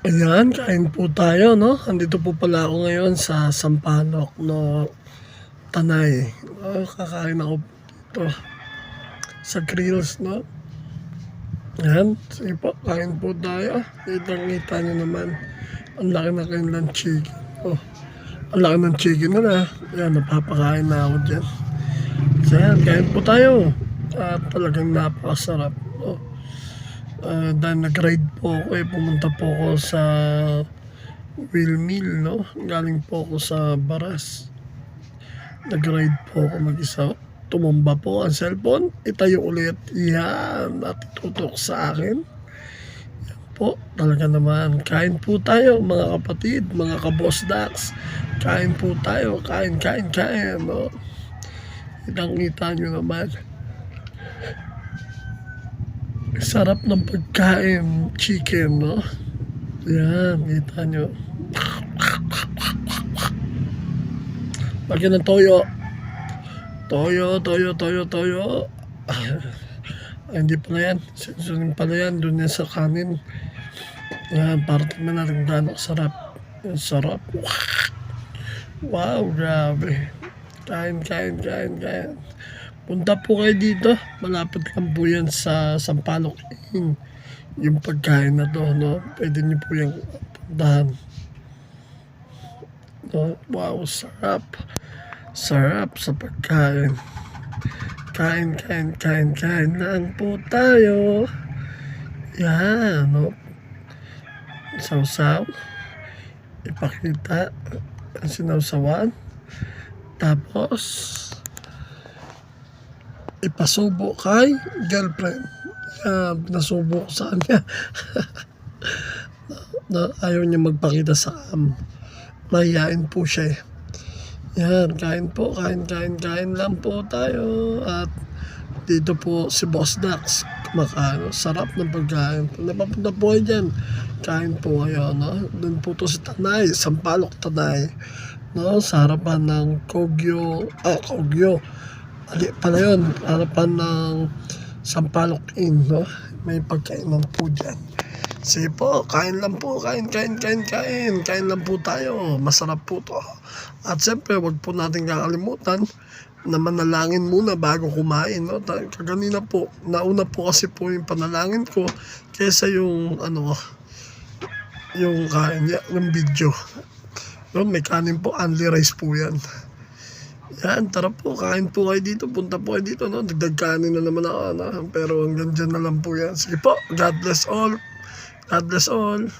Ayan, kain po tayo, no? Andito po pala ako ngayon sa Sampaloc, no? Tanay. Oh, kakain ako dito sa grills, no? Ayan, sige po, kain po tayo. Kitang-kita nyo naman. Ang laki na kanilang chicken. Oh, ang laki ng chicken nila. Ayan, napapakain na ako dyan. So, ayan, kain po tayo. At talagang napakasarap. Oh. Ah, dahil nag-ride po ako eh, pumunta po ako sa wheel mill, no? Galing po ako sa Baras. Nag-ride po ako mag-isa. Tumumba po ang cellphone. Itayo ulit. Yan. At tutok sa akin. Yan po. Talaga naman. Kain po tayo mga kapatid, mga kabos dax. Kain po tayo. Kain, kain, kain. No? Kitang-kita nyo naman. Sarap ng pagkain, chicken, no? Yan, kita nyo. Lagyan ng toyo. Toyo, toyo, toyo, toyo. Ay, hindi pala yan. Susunin pala yan. Doon yan sa kanin. Yan, para tingnan natin gaano sarap. Sarap. Wow, grabe. Kain, kain, kain, kain. Punta po kayo dito. Malapit lang po yan sa Sampaloc Inn. Yung pagkain na to, no? Pwede niyo po yung puntahan. No? Wow, sarap. Sarap sa pagkain. Kain, kain, kain, kain lang po tayo. Yan, no? Sausaw. Ipakita ang sinawsawan. Tapos, ipasubo kay girlfriend. Uh, nasubo sa kanya. na, ayaw niya magpakita sa am. Mahihain po siya eh. Yan, kain po, kain, kain, kain lang po tayo. At dito po si Boss Dax kumakain. Sarap ng pagkain. Napapunta po kayo dyan, kain po kayo. No? Doon po to sa Tanay, Sampalok Tanay. No? Sa harapan ng Kogyo, ah, Kogyo. Ali pala yun, harapan ng Sampalok Inn, no? May pagkainan po dyan. Sige po, kain lang po, kain, kain, kain, kain. Kain lang po tayo. Masarap po to. At siyempre, wag po natin kakalimutan na manalangin muna bago kumain. No? Kaganina po, nauna po kasi po yung panalangin ko kesa yung ano, yung kain niya, yung video. No, may kanin po, only rice po yan. Yan, tara po, kain po kayo dito, punta po kayo dito, no? Dagdag na naman ako, no? Pero hanggang dyan na lang po yan. Sige po, God bless all. God bless all.